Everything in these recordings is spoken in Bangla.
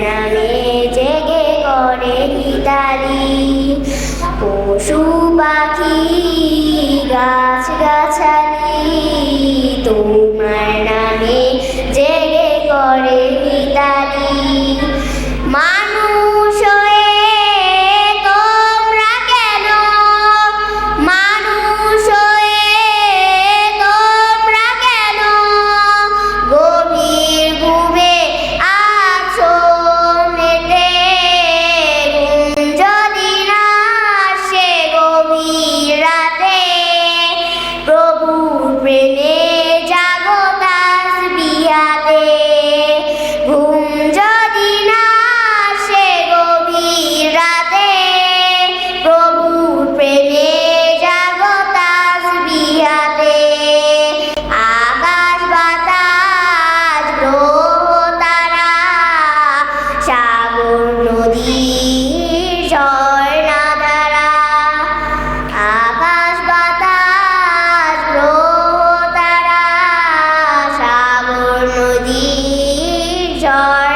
নামে জেগে করে হিতারি পশু পাখি গাছ গাছালি তো jar.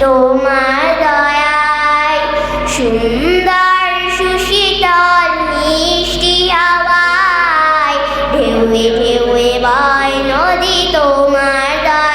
তোমার দয়ায় সুন্দর সুশীতল মিষ্টি আবায় ঢেউয়ে ঢেউয়ে বয় নদী তোমার দয়